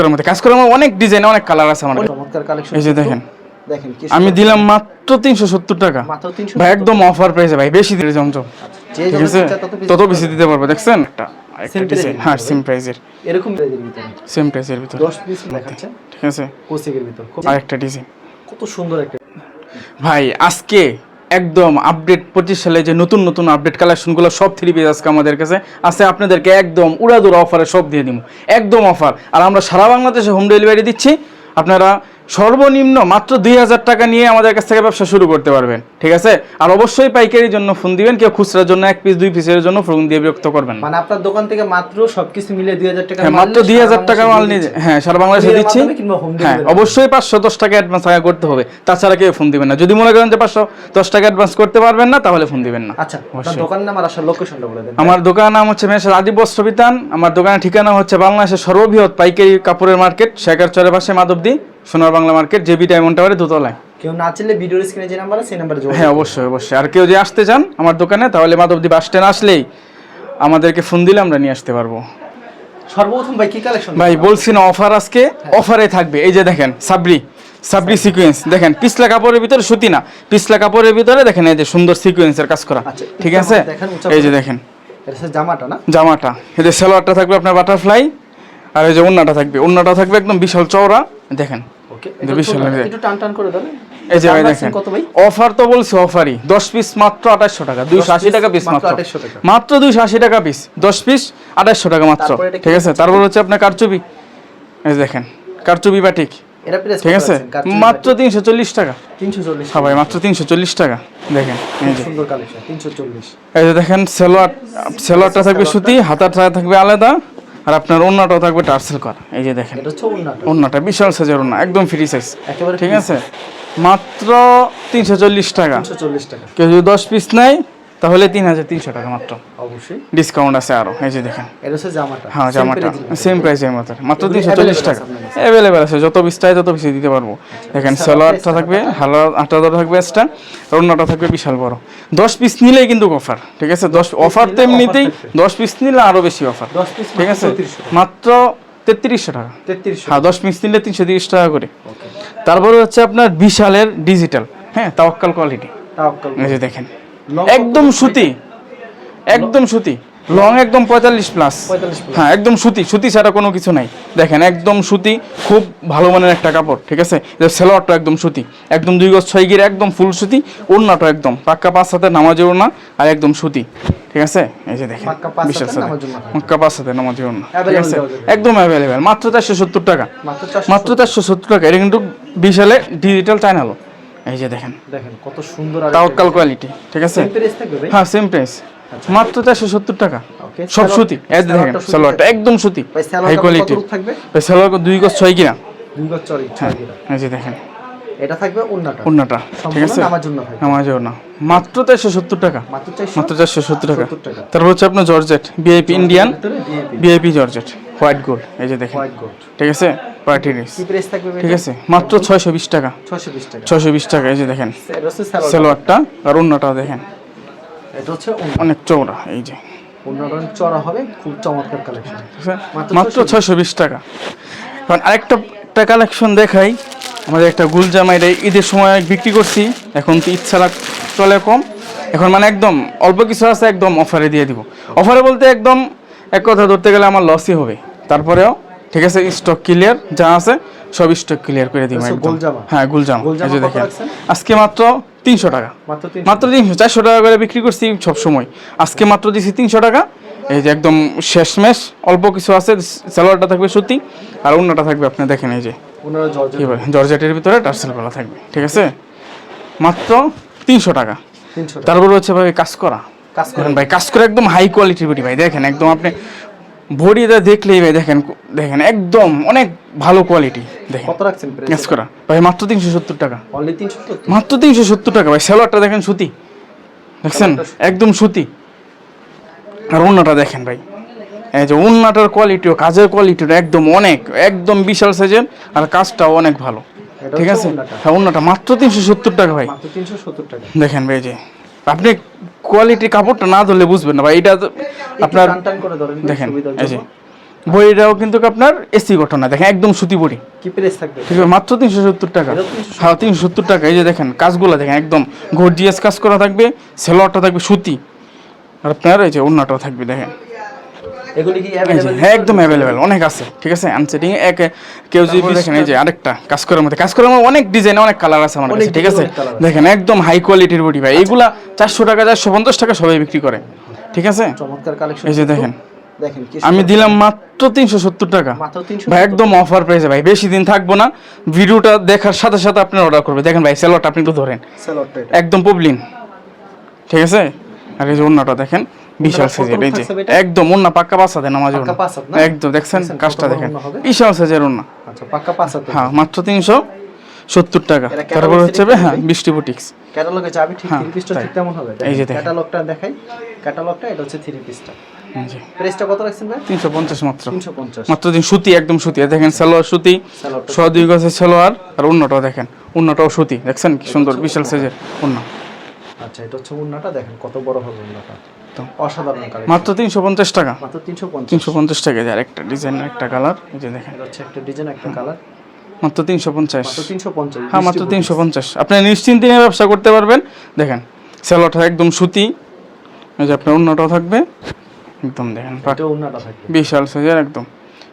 এর মধ্যে। কাজ করার অনেক ডিজাইন অনেক কালার আছে আমার চমৎকার কালেকশন এই যে দেখেন দেখেন আমি দিলাম মাত্র তিনশো সত্তর টাকা। ভাই একদম অফার প্রাইসে ভাই বেশি দিলে জমজম। ঠিক আছে? তত বেশি দিতে পারব। দেখছেন? একটা হ্যাঁ? সেম প্রাইসের এরকম সেম প্রাইসের ভিতরে। 10 পিস দেখাচ্ছে। ঠিক আছে? কোসিকের ভিতর। আরেকটা ডিজাইন কত সুন্দর একটা ভাই আজকে একদম আপডেট পঁচিশ সালে যে নতুন নতুন আপডেট কালেকশনগুলো সব থ্রি পিস আজকে আমাদের কাছে আছে, আপনাদেরকে একদম উড়াদুড়া অফারে সব দিয়ে দিব। একদম অফার আর আমরা সারা বাংলাদেশে হোম ডেলিভারি দিচ্ছি। আপনারা সর্বনিম্ন মাত্র দুই হাজার টাকা নিয়ে আমাদের কাছ থেকে ব্যবসা শুরু করতে পারবেন ঠিক আছে? আর অবশ্যই পাইকারির জন্য ফোন দিবেন কেউ খুচরার জন্য এক পিস দুই পিসের জন্য ফোন দিয়ে বিরক্ত করবেন মানে আপনার দোকান থেকে মাত্র সবকিছু মিলে 2000 টাকা হ্যাঁ মাত্র দুই হাজার টাকা মাল নিয়ে হ্যাঁ সারা বাংলাদেশে দিচ্ছি। হ্যাঁ অবশ্যই পাঁচশো দশ টাকা অ্যাডভান্স আগে করতে হবে। তাছাড়া কেউ ফোন দিবেন না। যদি মনে করেন যে পাঁচশো দশ টাকা অ্যাডভান্স করতে পারবেন না তাহলে ফোন দিবেন না। আচ্ছা দোকান নাম আর আসার লোকেশনটা বলে দেন। আমার দোকানের নাম হচ্ছে মেসার আদি বস্ত্র বিতান আমার দোকানের ঠিকানা হচ্ছে বাংলাদেশের সর্ববৃহৎ পাইকারি কাপড়ের মার্কেট শেখার চরের পাশে মাধবদী। সোনার বাংলা মার্কেট জেবি ডায়মন্ড টাওয়ারে দোতলায়। কেউ না চাইলে ভিডিওর স্ক্রিনে যে নাম্বার আছে সেই নাম্বারে যোগাযোগ হ্যাঁ অবশ্যই অবশ্যই। আর কেউ যে আসতে চান আমার দোকানে তাহলে মাধবদী বাস স্ট্যান্ড আসলেই আমাদেরকে ফোন দিলে আমরা নিয়ে আসতে পারব। সর্বপ্রথম ভাই কি কালেকশন ভাই বলছি না অফার আজকে অফারে থাকবে। এই যে দেখেন সাবরি সাবরি সিকোয়েন্স দেখেন পিছলা কাপড়ের ভিতরে সুতি না পিছলা কাপড়ের ভিতরে দেখেন এই যে সুন্দর সিকোয়েন্সের কাজ করা। আচ্ছা, ঠিক আছে? এই যে দেখেন। জামাটা না? জামাটা। এই যে সালোয়ারটা থাকবে আপনার বাটারফ্লাই আর এই যে ওন্নাটা থাকবে। ওন্নাটা থাকবে একদম বিশাল চওড়া। দেখেন ওকে এটা বিশাল লাগে। একটু টান টান করে দেন। এই যে ভাই দেখেন অফার তো বলছি অফারই দশ পিস মাত্র আঠাশশো টাকা দুইশো আশি piece টাকা পিস মাত্র মাত্র। 2800 টাকা। পিস দশ পিস আঠাশশো টাকা মাত্র। ঠিক আছে তারপর হচ্ছে আপনার কারচুপি। এই দেখেন কারচুপি বাটিক ঠিক। আছে মাত্র তিনশো চল্লিশ টাকা। 340 হ্যাঁ মাত্র তিনশো চল্লিশ টাকা। দেখেন এই যে। সুন্দর কালেকশন 340 এই যে দেখেন সেলোয়ার সেলোয়ারটা থাকবে সুতি হাতাটা থাকবে আলাদা। আর আপনার ওন্নাটাও থাকবে টার্সেল করা। এই যে দেখেন। ওন্নাটা বিশাল সাইজের ওন্না একদম ফ্রি সাইজ একেবারে ঠিক আছে? মাত্র তিনশো চল্লিশ টাকা। 340 টাকা। কেউ যদি দশ পিস নেয় তাহলে তিন হাজার তিনশো টাকা মাত্র। অবশ্যই। ডিসকাউন্ট আছে আরও এই যে দেখেন। এটা হচ্ছে জামাটা। হ্যাঁ জামাটা। এর সেম প্রাইসের মতো মাত্র তিনশো চল্লিশ টাকা? অ্যাভেলেবেল আছে যত পিস চাই তত বেশি দিতে পারব। দেখেন আচ্ছা, সালোয়ারটা price থাকবে হালা আটাদার থাকবে এক্সট্রা অন্যটা থাকবে বিশাল বড়। দশ পিস নিলেই কিন্তু অফার ঠিক আছে? দশ অফার তো এমনিতেই দশ পিস নিলে আরও বেশি অফার 10 পিস ঠিক আছে? মাত্র তেত্রিশশো টাকা। 3300 হ্যাঁ দশ পিস নিলে তিনশো তিরিশ টাকা করে। তারপরে হচ্ছে আপনার বিশালের ডিজিটাল হ্যাঁ তাওয়াক্কাল কোয়ালিটি তাওয়াক্কাল এই যে দেখেন। একদম সুতি। একদম সুতি। লং একদম পঁয়তাল্লিশ প্লাস হ্যাঁ একদম সুতি। সুতি ছাড়া কোনো কিছু নাই। দেখেন একদম সুতি খুব ভালো মানের একটা কাপড় ঠিক আছে? সেলোয়ারটা একদম সুতি। একদম দুই গজ ছয় গিরে একদম ফুল সুতি। ওড়নাটা একদম। পাক্কা পাঁচ হাতে নামাজের ওড়না আর একদম সুতি। ঠিক আছে? এই যে দেখেন বিশাল সাথে। পাক্কা পাঁচ হাতে নামাজের ওড়না। ঠিক আছে? একদম অ্যাভেলেবেল মাত্র চারশো সত্তর টাকা। মাত্র 400 মাত্র চারশো সত্তর টাকা। এটা কিন্তু বিশালে ডিজিটাল চ্যানেল এই যে দেখেন। দেখেন কত সুন্দর তাওয়াক্কাল কোয়ালিটি ঠিক আছে? হ্যাঁ সেম প্রাইস মাত্র চারশো সত্তর টাকা। সব সুতি। এই দেখেন সালোয়ারটা। একদম সুতি। হাই কোয়ালিটি সালোয়ার দুই গজ ছয় কিনা? দুই গজ ছয় এই যে দেখেন। এটা থাকবে উন্নাটা ওড়নাটা ঠিক আছে? জন্য মাত্র টাকা। মাত্র 400 চারশো সত্তর টাকা। তারপর হচ্ছে আপনার georgette VIP Indian VIP georgette. White gold এই যে দেখেন। White gold. ঠিক আছে? পার্টি রিস কি প্রাইস থাকবে ঠিক আছে? মাত্র ছয়শো বিশ টাকা। 620 টাকা। ছয়শো বিশ টাকা এই যে দেখেন। সালোয়ারটা আর অন্যটা দেখেন। এটা হচ্ছে অনেক চৌড়া এই যে। উন্নাটা চড়া হবে খুব চমৎকার কালেকশন মাত্র ছয়শো বিশ। টাকা। এখন আরেকটা একটা কালেকশন দেখাই। আমাদের একটা গুলজামা এটা ঈদের সময় বিক্রি করছি। এখন তো ইচ্ছা চলে কম। এখন মানে একদম অল্প কিছু আছে একদম অফারে দিয়ে দিব। অফারে বলতে একদম এক কথা ধরতে গেলে আমার লসই হবে। তারপরেও ঠিক আছে স্টক ক্লিয়ার যা আছে সব স্টক ক্লিয়ার করে দিব আচ্ছা? হ্যাঁ গুলজাম এই যে দেখেন। আজকে মাত্র তিনশো টাকা। মাত্র তিন মাত্র তিনশো চারশো টাকা করে বিক্রি করছি সব সময় আজকে মাত্র দিছি তিনশো টাকা। এই যে একদম শেষ শেষমেশ অল্প কিছু আছে সালোয়ারটা থাকবে সুতি আর অন্যটা থাকবে আপনি দেখেন এই যে। জর্জেটের ভিতরে টার্সেল করা থাকবে ঠিক আছে? মাত্র তিনশো টাকা। 300 টাকা। তারপর হচ্ছে ভাই কাজ করা। ভাই কাজ করে একদম হাই কোয়ালিটির বডি ভাই। দেখেন একদম আপনি বডিটা দেখলেই ভাই দেখেন দেখেন একদম অনেক ভালো কোয়ালিটি দেখেন। কত রাখছেন প্রাইস করা। ভাই মাত্র তিনশো সত্তর টাকা। অনলি 370 মাত্র তিনশো সত্তর টাকা ভাই সালোয়ারটা দেখেন সুতি। দেখছেন? একদম সুতি। আর অন্যটা দেখেন ভাই। এই যে উন্নাটার কোয়ালিটিও কাজের কোয়ালিটিও একদম অনেক একদম বিশাল সাইজের আর কাজটাও অনেক ভালো। ঠিক আছে? হ্যাঁ উন্নাটা মাত্র তিনশো সত্তর টাকা ভাই। মাত্র 370 টাকা। দেখেন ভাই যে আপনি কোয়ালিটি কাপড়টা না ধরলে বুঝবেন না ভাই এটা আপনার দেখেন এই যে জন্য। বইটাও কিন্তু আপনার এসি ঘটনা দেখেন একদম সুতি বড়ি। কি প্রাইস থাকবে? ঠিক আছে মাত্র তিনশো সত্তর টাকা। এটাও 370 হ্যাঁ তিনশো সত্তর টাকা এই যে দেখেন কাজগুলো দেখেন একদম গর্জিয়াস কাজ করা থাকবে সেলোয়ারটা থাকবে সুতি। আর আপনার এই যে অন্যটাও থাকবে দেখেন। এগুলি কি হ্যাঁ একদম অনেক আছে ঠিক আছে? আনসেটিং এক কেউ যদি দেখেন এই যে আরেকটা কাজ করার মধ্যে কাজ করার মধ্যে অনেক ডিজাইন অনেক কালার আছে আমার কাছে ঠিক আছে। দেখেন একদম হাই কোয়ালিটির বডি ভাই। এগুলা চারশো টাকা চারশো পঞ্চাশ টাকা সবাই বিক্রি করে ঠিক আছে? চমৎকার কালেকশন এই যে দেখেন আমি দিলাম মাত্র তিনশো সত্তর টাকা। ভাই একদম অফার প্রাইসে ভাই। বেশি দিন থাকব না ভিডিওটা দেখার সাথে সাথে আপনি অর্ডার করবে দেখেন ভাই সেলোটা আপনি একটু ধরেন। একদম পবলিন ঠিক আছে? আর এই যে অন্যটা দেখেন বিশাল কত সাইজের এই যে একদম অন্য পাক্কা দেন পাঁচ হাত না? একদম দেখছেন? কাজটা দেখেন। বিশাল সাইজের আচ্ছা পাক্কা পাঁচ হ্যাঁ মাত্র তিনশো সত্তর টাকা। তারপর হচ্ছে হ্যাঁ বৃষ্টি বুটিক্স ক্যাটালগে যাবে ঠিক হ্যাঁ, থ্রি পিসটা ঠিক তেমন হবে। এই যে। ক্যাটালগটা দেখাই। ক্যাটালগটা এটা হচ্ছে থ্রি পিসটা প্রাইসটা কত রাখছেন ভাই? মাত্র। মাত্র দিন সুতি একদম সুতি। দেখেন সালোয়ার সুতি দুই সালোয়ার আর অন্যটাও দেখেন। অন্যটাও সুতি। দেখছেন কি সুন্দর বিশাল সাইজের অন্য আচ্ছা এটা হচ্ছে দেখেন কত বড় হবে অসাধারণ মাত্র তিনশো পঞ্চাশ টাকা? মাত্র তিনশো পঞ্চাশ। তিনশো পঞ্চাশ টাকা। যায় একটা ডিজাইনের একটা কালার এই যে দেখেন। হচ্ছে একটা ডিজাইন একটা কালার মাত্র তিনশো পঞ্চাশ। মাত্র তিনশো পঞ্চাশ হ্যাঁ মাত্র তিনশো পঞ্চাশ। আপনি নিশ্চিন্তে নিয়ে ব্যবসা করতে পারবেন। দেখেন স্যালোটা একদম সুতি। এই যে আপনার অন্যটাও থাকবে। একদম দেখেন বিশাল সাইজের একদম।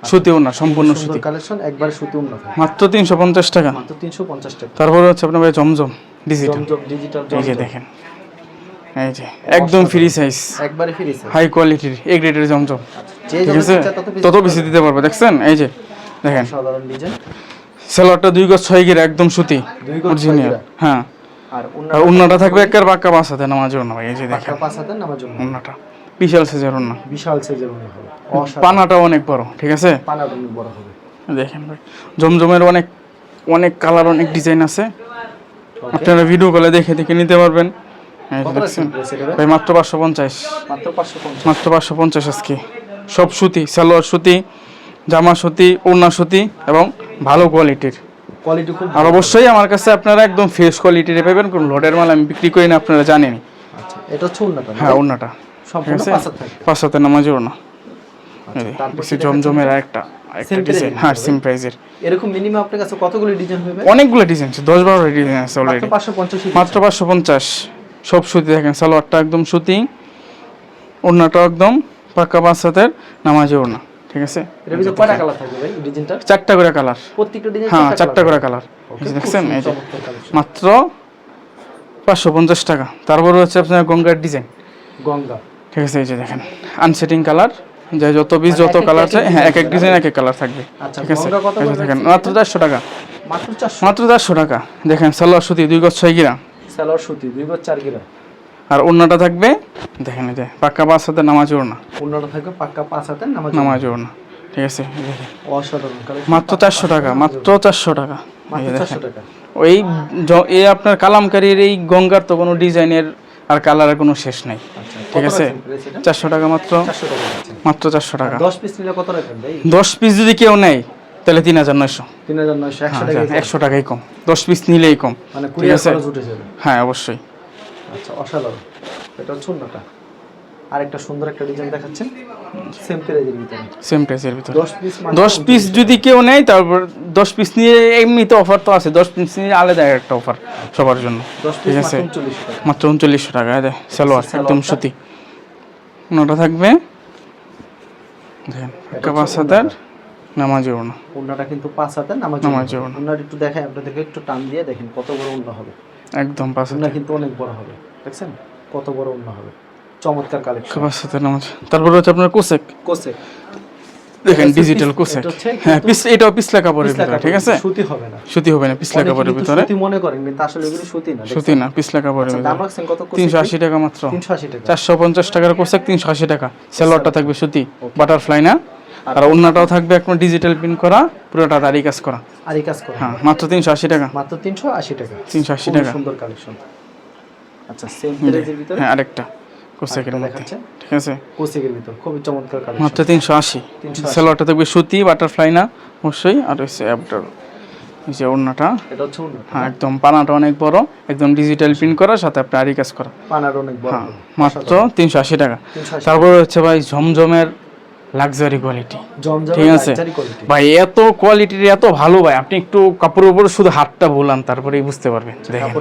সুতি ওনা সম্পূর্ণ সুতি। কালেকশন একবার সুতি থাকবে। মাত্র তিনশো পঞ্চাশ টাকা। মাত্র তিনশো পঞ্চাশ টাকা। তারপরে হচ্ছে আপনার ভাই জমজম ডিজিটাল জমজম ডিজিটাল যে দেখেন। এই যে একদম ফ্রি সাইজ একবারে ফ্রি স্যার হাই কোয়ালিটির এ গ্রেডের জমজম ঠিক আছে? তত বেশি দিতে পারবে। দেখছেন? এই যে দেখেন। সাধারণ ডিজাইন। সেলোয়ারটা দুই গজ ছয় গিরে একদম সুতি অরিজিনাল। হ্যাঁ। আর উন্না উন্নাটা থাকবে একের বাক্কা বাসাতে নামার জন্য ভাই এই যে দেখেন। পাঁচ হাতের নামার জন্য। উন্নাটা। বিশাল সাইজের উন্না। বিশাল সাইজের উন্না হবে। পানাটাও অনেক বড় ঠিক আছে? পানাটা অনেক বড় হবে। দেখেন ভাই জমজমের অনেক অনেক কালার অনেক ডিজাইন আছে। আপনারা ভিডিও কলে দেখে দেখে নিতে পারবেন। এই যে কত দেখছেন? রাখছেন প্রাইস এটা ভাই মাত্র পাঁচশো পঞ্চাশ। মাত্র পাঁচশো পঞ্চাশ। আজকে। সব সুতি সালোয়ার সুতি জামা সুতি ওড়না সুতি এবং ভালো কোয়ালিটির কোয়ালিটি খুব আর অবশ্যই আমার কাছে আপনারা একদম ফ্রেশ কোয়ালিটির পাবেন কোন লোডের মাল আমি বিক্রি করি না আপনারা জানেনই। আচ্ছা এটা হচ্ছে উন্নাটা হ্যাঁ ওড়নাটা। সম্পূর্ণ নামাজি ওড়না। আচ্ছা, জমজমের আরেকটা Same হ্যাঁ? প্রাইজের এরকম মিনিমাম আপনার কাছে কতগুলো ডিজাইন হবে অনেকগুলো ডিজাইন আছে দশ বারো ডিজাইন আছে অলরেডি মাত্র পাঁচশো পঞ্চাশ। সব সুতি দেখেন সালোয়ারটা একদম সুতি ওড়নাটা একদম পাক্কা পাঁচ হাতের নামাজি ওড়না ঠিক আছে? চারটা করে কালার। হ্যাঁ চারটা করে কালার। দেখছেন? মাত্র পাঁচশো পঞ্চাশ টাকা। তারপরে হচ্ছে আপনার গঙ্গার ডিজাইন। গঙ্গা। ঠিক আছে এই যে দেখেন। আনসেটিং কালার। যে যত পিস মানে যত কালার চাই হ্যাঁ এক এক ডিজাইন এক এক কালার থাকবে। আচ্ছা, ঠিক আছে? দেখেন মাত্র চারশো টাকা। মাত্র চারশো। মাত্র চারশো টাকা। দেখেন সালোয়ার সুতি দুই গজ ছয় গিরা। সালোয়ার সুতি দুই গজ চার গিরা। আর অন্যটা থাকবে দেখেন যে পাক্কা পাঁচ হাতে নামাজ ওড়না। পনেরোটা থাকবে পাক্কা পাঁচ হাতের নামাজ নামাজ ওড়না ঠিক আছে অসাধারণ মাত্র চারশো টাকা মাত্র চারশো টাকা। ওই এই আপনার কালামকারীর এই গঙ্গার তো কোনো ডিজাইনের আর কালারের কোনো শেষ নাই। আচ্ছা ঠিক আছে? চারশো টাকা মাত্র মাত্র চারশো টাকা। দশ পিস নিলে কত রাখবেন দশ পিস যদি কেউ নেয় তাহলে তিন হাজার নয়শো। তিন হাজার নয়শো একশো টাকাই কম। দশ পিস নিলেই কম। মানে কুড়িয়ার উঠে যাবে। হ্যাঁ অবশ্যই। আচ্ছা অসাধারণ। এটা আরেকটা সুন্দর একটা ডিজাইন দেখাচ্ছেন। সেম প্রাইজের ভিতরে। সেম প্রাইসের ভিতরে। দশ পিস দশ পিস যদি কেউ নেয় তারপর দশ পিস নিয়ে এমনিতে অফার তো আছে। দশ পিস নিয়ে আলাদা একটা অফার সবার জন্য। দশ ঠিক পিস আছে? মাত্র চল্লিশ টাকা। মাত্র উনচল্লিশশো টাকা দেয় সালোয়ার একদম? সুতি। থাকবে? দেখেন পাঁচ হচ্ছে হাতার নামাজি ওড়না ওন্নাটা কিন্তু পাঁচ হাতের নামাজ নামাজ ওড়না। ওন্নার একটু দেখাই আপনাদেরকে একটু টান দিয়ে দেখেন কত বড় ওন্না হবে। একদম পাঁচ হাতে। কিন্তু অনেক বড় হবে দেখছেন? কত বড় ওন্না হবে। চমৎকার কালেকশন পাঁচ হাতের নামাজ। তারপরে হচ্ছে আপনার কোসেক। কোসে দেখেন ডিজিটাল কোসেক। হ্যাঁ পিস এটাও পিছলা কাপড়ের ভিতরে ঠিক আছে? সুতি হবে না। সুতি হবে না পিছলা কাপড়ের ভিতরে। সুতি মনে করেন কিন্তু আসলে এগুলো সুতি না সুতি না পিছলা কাপড়ের আচ্ছা, দাম রাখছেন কত তিনশো আশি টাকা মাত্র। তিনশো আশি টাকা। চারশো পঞ্চাশ টাকার কোসেক তিনশো আশি টাকা। সেলোয়ারটা থাকবে সুতি। বাটারফ্লাই না? আর অন্যটাও থাকবে এখন ডিজিটাল প্রিন্ট করা পুরোটা দাড়ি কাজ করা। আর কাজ করে। হ্যাঁ মাত্র তিনশো আশি টাকা। মাত্র তিনশো আশি টাকা। তিনশো আশি খুবই টাকা। সুন্দর কালেকশন আচ্ছা সেম প্রাইজের ভিতরে? হ্যাঁ আরেকটা। কোসেকের মধ্যে। ঠিক আছে? কোসেকের ভিতর। খুবই চমৎকার কালেকশন মাত্র তিনশো আশি। 380 সেলোয়ারটা থাকবে সুতি বাটারফ্লাই না অবশ্যই। আর হচ্ছে অ্যাপটার যে ওড়নাটা। এটা হচ্ছে হ্যাঁ একদম পানাটা অনেক বড় একদম ডিজিটাল প্রিন্ট করা সাথে আপনি আরি কাজ করা। পানার অনেক বড়। হ্যাঁ মাত্র তিনশো আশি টাকা। তিনশো আশি তারপরে হচ্ছে ভাই ঝমঝমের লাক্সারি কোয়ালিটি ঠিক আছে? ভাই এত কোয়ালিটির এত ভালো ভাই আপনি একটু কাপড়ের উপরে শুধু হাতটা ভুলান তারপরেই বুঝতে পারবেন। দেখেন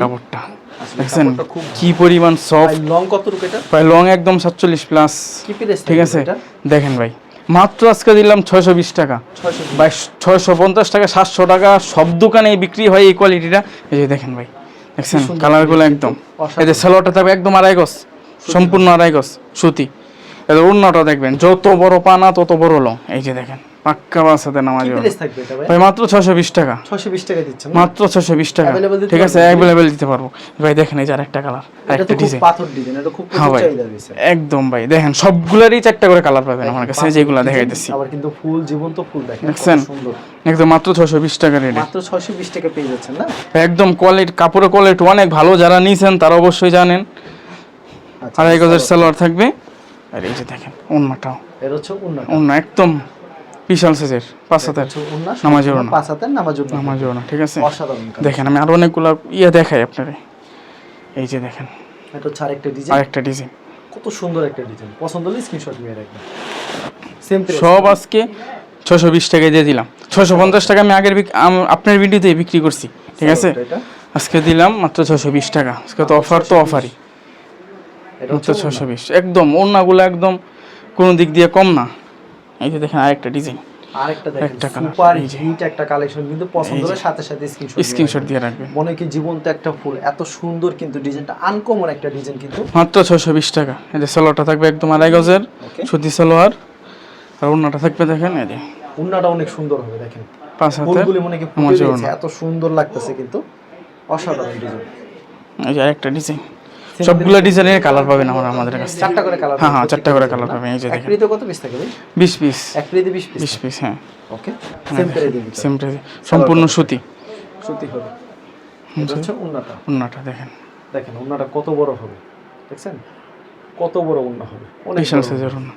কাপড়টা দেখছেন কি পরিমাণ সফট লং কত এটা? প্রায় লং একদম সাতচল্লিশ প্লাস ঠিক আছে? দেখেন ভাই মাত্র আজকে দিলাম ছয়শো বিশ টাকা। ভাই ছয়শো পঞ্চাশ টাকা সাতশো টাকা সব দোকানে বিক্রি হয় এই কোয়ালিটিটা এই যে দেখেন ভাই দেখছেন কালারগুলো একদম। এই যে সালোয়ারটা থাকবে একদম আড়াই গজ সম্পূর্ণ আড়াই গজ সুতি। এদের অন্যটা দেখবেন যত বড় পানা তত বড় লং। এই যে দেখেন পাক্কা বাসাতে নামাজ ভাই? মাত্র ছশো বিশ টাকা। 620 টাকা দিচ্ছেন মাত্র ছশো বিশ টাকা। ঠিক আছে অ্যাভেলেবেল দিতে পারব। ভাই দেখেন এই যে আরেকটা কালার আরেকটা ডিজাইন পাথর ডিজাইন এটা খুব হ্যাঁ ভাই একদম ভাই দেখেন সবগুলারই চারটা করে কালার পাবেন আমার কাছে যেগুলো দেখাইতেছি আবার কিন্তু ফুল জীবন্ত ফুল দেখেন দেখছেন? একদম মাত্র ছশো বিশ টাকা রেটে মাত্র 620 টাকা পেয়ে যাচ্ছেন না? একদম কোয়ালিটি কাপড়ের কোয়ালিটি অনেক ভালো যারা নিয়েছেন তারা অবশ্যই জানেন। আচ্ছা আড়াই গজের সালোয়ার থাকবে। আর এই যে দেখেন অন্যটাও এর হচ্ছে উন্না একদম বিশাল সাইজের পাঁচ হাতের নামাজের ওড়না। পাঁচ হাতের নামাজের উন্না নামাজ না ঠিক আছে? অসাধারণ দেখেন আমি আরও অনেকগুলো ইয়ে দেখাই আপনারে। এই যে দেখেন এটা হচ্ছে আরেকটা ডিজাইন আরেকটা ডিজাইন কত সুন্দর একটা ডিজাইন পছন্দ হলে স্ক্রিনশট নিয়ে রাখবেন। সেম সব আজকে ছশো বিশ টাকায় দিয়ে দিলাম। ছশো পঞ্চাশ টাকা আমি আগের আপনার ভিডিওতে বিক্রি করছি ঠিক আছে? আজকে দিলাম মাত্র ছশো বিশ টাকা। আজকে তো অফার তো অফারই এটা ছশো বিশ। একদম ওড়নাগুলো একদম কোনো দিক দিয়ে কম না। এই যে দেখেন আরেকটা ডিজাইন। আরেকটা দেখেন সুপার। হিট একটা কালেকশন কিন্তু পছন্দ হলে সাথে সাথে স্ক্রিনশট স্ক্রিনশট দিয়ে রাখবেন। মনে কি জীবন্ত একটা ফুল এত সুন্দর কিন্তু ডিজাইনটা আনকমন একটা ডিজাইন কিন্তু। মাত্র ছশো বিশ টাকা। এই যে সালোয়ারটা থাকবে একদম আড়াই গজের সুতি সালোয়ার। আর ওড়নাটা থাকবে দেখেন এই যে। উন্নাটা অনেক সুন্দর হবে দেখেন। পাঁচ হাতের ফুলগুলি মনে কি ফুটে। এত সুন্দর লাগতেছে কিন্তু। অসাধারণ ডিজাইন। এই যে আরেকটা ডিজাইন। সবগুলো ডিজাইনের কালার পাবেন আমরা আমাদের কাছে চারটা করে কালার হ্যাঁ হ্যাঁ চারটা করে কালার পাবেন এই যে এক দেখেন। প্রিতে কত পিস থাকে ভাই বিশ পিস এক প্রিতে 20 পিস বিশ পিস হ্যাঁ। ওকে সেম করে দিবি সেম সম্পূর্ণ সুতি। সুতি হবে। এটা হচ্ছে উন্নাটা। ওড়নাটা দেখেন। দেখেন উন্নাটা কত বড় হবে দেখছেন? কত বড় উন্না হবে। অনেক সাইজের ওড়না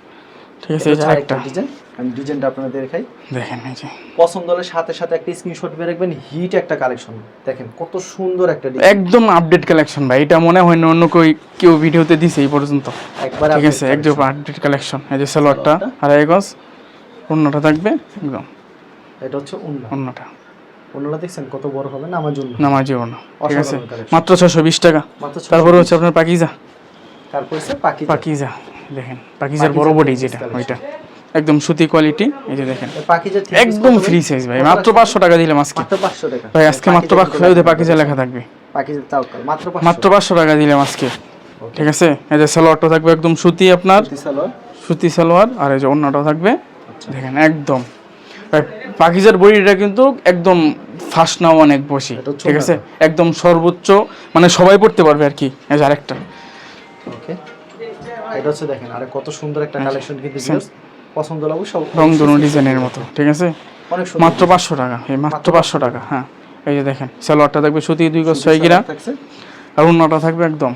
ঠিক আছে এটা এই আরেকটা ডিজাইন আমি ডিজাইনটা আপনাদের দেখাই। দেখেন এই যে। পছন্দ হলে সাথে সাথে একটা স্ক্রিনশট বের রাখবেন হিট একটা কালেকশন দেখেন কত সুন্দর একটা ডিজাইন একদম আপডেট কালেকশন ভাই এটা মনে হয় না অন্য কই কেউ ভিডিওতে দিছে এই পর্যন্ত। একবার ঠিক আছে একদম আপডেট কালেকশন এই যে সালোয়ারটা আড়াই গজ। ওড়নাটা থাকবে একদম। এটা হচ্ছে উন্না ওড়নাটা উন্নাটা দেখছেন কত বড় হবে না আমার জন্য। নামাজি ওড়না ঠিক আছে মাত্র ছশো বিশ টাকা। মাত্র ছশো তারপরে হচ্ছে আপনার পাকিজা। তারপর হচ্ছে পাখি পাকিজা। দেখেন পাকিজার বড় বডি যেটা ওইটা। একদম সুতি কোয়ালিটি এই যে দেখেন। একদম ফ্রি সাইজ ভাই মাত্র পাঁচশো টাকা দিলাম আজকে। মাত্র পাঁচশো টাকা। ভাই আজকে মাত্র পাকিজা লেখা থাকবে। মাত্র মাত্র পাঁচশো টাকা দিলাম আজকে। ঠিক আছে? এই যে সালোয়ারটা থাকবে একদম সুতি আপনার। সুতি সালোয়ার। আর এই যে অন্যটাও থাকবে। দেখেন একদম। পাকিজার বডিটা কিন্তু একদম ফার্স্ট নাও অনেক বসি ঠিক আছে? একদম সর্বোচ্চ মানে সবাই পড়তে পারবে আর কি। এই যে আরেকটা। এটা হচ্ছে দেখেন আরে কত সুন্দর একটা কালেকশন কিন্তু viewers। পছন্দ হলে অবশ্যই রং দুনো ডিজাইনের মতো ঠিক আছে? অনেক মাত্র পাঁচশো টাকা এই মাত্র পাঁচশো টাকা হ্যাঁ। এই যে দেখেন সালোয়ারটা থাকবে সুতি দুই গজ ছয় গিরা। আর অন্যটা থাকবে একদম।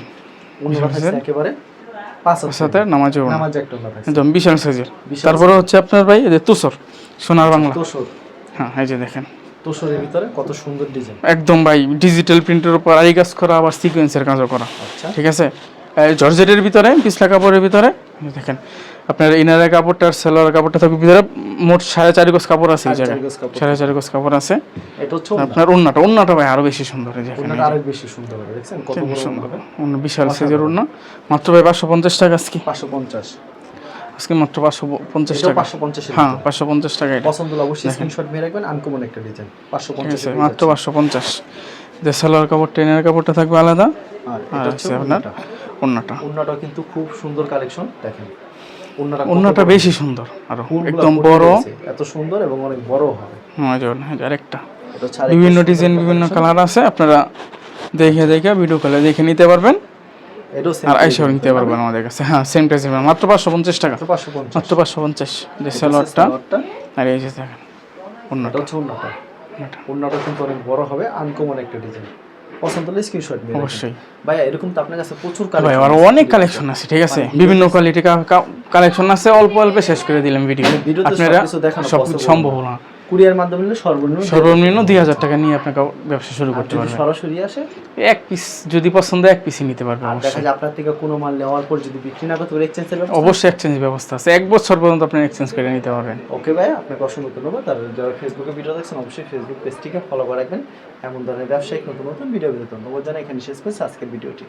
একেবারে সাথে নামাজে একদম বিশাল সাইজের। তারপরে হচ্ছে আপনার ভাই এই যে তুষর সোনার বাংলা। হ্যাঁ এই যে দেখেন। তোষরের ভিতরে কত সুন্দর ডিজাইন। একদম ভাই ডিজিটাল প্রিন্টের উপর আড়ি কাজ করা আবার সিকোয়েন্সের কাজও করা। আচ্ছা। ঠিক আছে? জর্জেটের ভিতরে পিছলা কাপড়ের ভিতরে দেখেন আপনার ইনারের কাপড়টা আর সেলোয়ার কাপড়টা থাকবে ভিতরে মোট সাড়ে চারি গজ কাপড় আছে এই জায়গায়। সাড়ে চারি গজ কাপড় আছে। আপনার উন্নাটা উন্নাটা ভাই আরও বেশি সুন্দর আরও বেশি সুন্দর দেখছেন? কত সুন্দর। বিশাল সাইজের উন্না মাত্র ভাই পাঁচশো পঞ্চাশ টাকা আজকে। পাঁচশো পঞ্চাশ। আজকে মাত্র পাঁচশো পঞ্চাশ টাকা। পাঁচশো পঞ্চাশের হ্যাঁ পাঁচশো পঞ্চাশ টাকা এটা। পছন্দ অবশ্যই স্ক্রিনশট মেরে রাখবেন আনকমন একটা ডিজাইন পাঁচশো পঞ্চাশ মাত্র পাঁচশো পঞ্চাশ। যে সালোয়ার কাপড় ট্রেনের কাপড়টা থাকবে আলাদা। আর আপনার উন্নাটা উন্নাটা কিন্তু খুব সুন্দর কালেকশন দেখেন। উন্নাটা কত বেশি সুন্দর আরও একদম বড়। এত সুন্দর এবং অনেক বড় হবে। হ্যাঁ হ্যাঁ, আরেকটা। বিভিন্ন ডিজাইন বিভিন্ন কালার আছে আপনারা দেখে দেখে ভিডিও কলে দেখে নিতে পারবেন। আর আইসাও নিতে পারবেন আমাদের কাছে। হ্যাঁ সেম প্রাইস মাত্র পাঁচশো পঞ্চাশ টাকা। মাত্র পাঁচশো পঞ্চাশ। যে সালোয়ারটা, আর এই যে দেখেন অন্যটা হচ্ছে উন্নাটা। উন্নাটা কিন্তু অনেক বড় হবে আনকমন একটা ডিজাইন পছন্দ হলে স্ক্রিনশট মেরে অবশ্যই। ভাই এরকম তো আপনার কাছে প্রচুর ভাই কালেকশন আরও অনেক কালেকশন আছে ঠিক আছে? বিভিন্ন কোয়ালিটি কালেকশন আছে অল্প অল্প শেষ করে দিলাম ভিডিও আপনারা সব সম্ভব না। কুরিয়ার মাধ্যমে নিলে সর্বনিম্ন সর্বনিম্ন দুই হাজার টাকা নিয়ে আপনাকে ব্যবসা শুরু করতে পারবেন। সরাসরি আসে? এক পিস যদি পছন্দ এক পিসই নিতে পারবে আর দেখা যায় আপনার থেকে কোনো মাল নেওয়ার পর যদি বিক্রি না করতে পারে এক্সচেঞ্জের ব্যবস্থা? অবশ্যই এক্সচেঞ্জ ব্যবস্থা আছে। এক বছর পর্যন্ত আপনি এক্সচেঞ্জ করে নিতে পারবেন। ওকে ভাই আপনাকে অসংখ্য ধন্যবাদ। আর যারা ফেসবুকে ভিডিও দেখছেন অবশ্যই ফেসবুক পেজটিকে ফলো করে রাখবেন। এমন ধরনের ব্যবসায়িক নতুন নতুন ভিডিও পেতে ধন্যবাদ জানাই। এখানে শেষ করছি আজকের ভিডিওটি